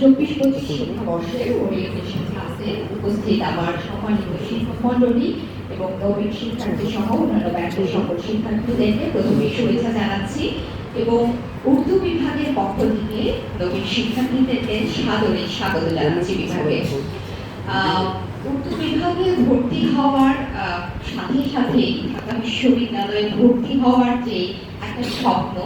চব্বিশ পঁচিশ শিক্ষাবর্ষের উপস্থিত আমার সম্মানিত শিক্ষক মণ্ডলী এবং নবীন শিক্ষার্থী সহ অন্যান্য ব্যাংকের সকল শিক্ষার্থীদেরকে প্রথমে জানাচ্ছি এবং উর্দু বিভাগের পক্ষ থেকে নবীন শিক্ষার্থীদেরকে সাদরে স্বাগত জানাচ্ছি বিভাগে। উর্দু বিভাগে ভর্তি হওয়ার সাথে সাথেই ঢাকা বিশ্ববিদ্যালয়ে ভর্তি হওয়ার যে একটা স্বপ্ন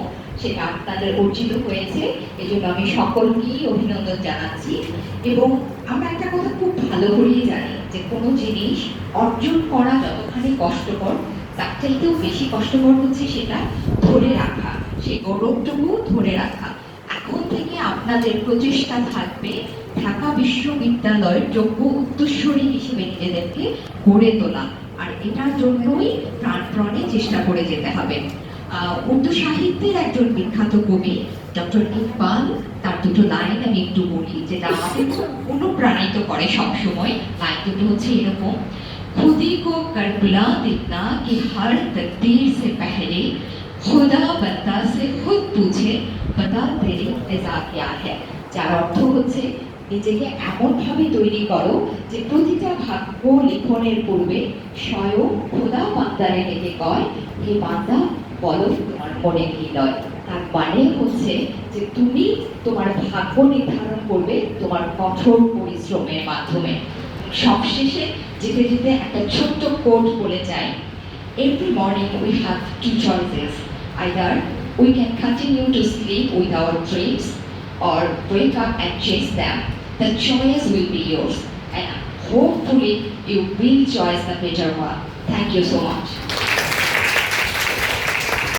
সেটা আপনাদের অর্জিত হয়েছে। এই জন্য আমি সকলকেই অভিনন্দন জানাচ্ছি। এবং আমরা একটা কথা খুব ভালো করেই জানি যে কোনো জিনিস অর্জন করা যতখানি কষ্টকর, তার চাইতেও বেশি কষ্টকর হচ্ছে সেটা ধরে রাখা। সেই গৌরবটুকু ধরে রাখা। এখন থেকে আপনাদের প্রচেষ্টা থাকবে ঢাকা বিশ্ববিদ্যালয়ের যোগ্য উত্তরস্বরী হিসেবে নিজেদেরকে গড়ে তোলা। আর এটার জন্যই প্রাণপ্রাণে চেষ্টা করে যেতে হবে। উর্দু সাহিত্যের একজন বিখ্যাত কবি ডক্টর ইকবাল তার দুটো লাইন আমি একটু বলি যেটা আমাদের খুব অনুপ্রাণিত করে সবসময় লাইন দুটো হচ্ছে এরকম खुदी को करबला देखना कि हर तकदीर से पहले खुदा बंदा से खुद पूछे बता तेरी रजा क्या है যার অর্থ হচ্ছে নিজেকে এমনভাবে তৈরি করো যে প্রতিটা ভাগ্য লিখনের পূর্বে স্বয়ং খোদা বান্দারে ডেকে কয় হে বান্দা কঠোর পরিশ্রমের মাধ্যমে সবশেষে যেতে যেতে বলে যাই morning we have two choices either we can continue to sleep with our dreams or wake up and chase them. The choice will be and hopefully you will choose the better one. Thank you so much.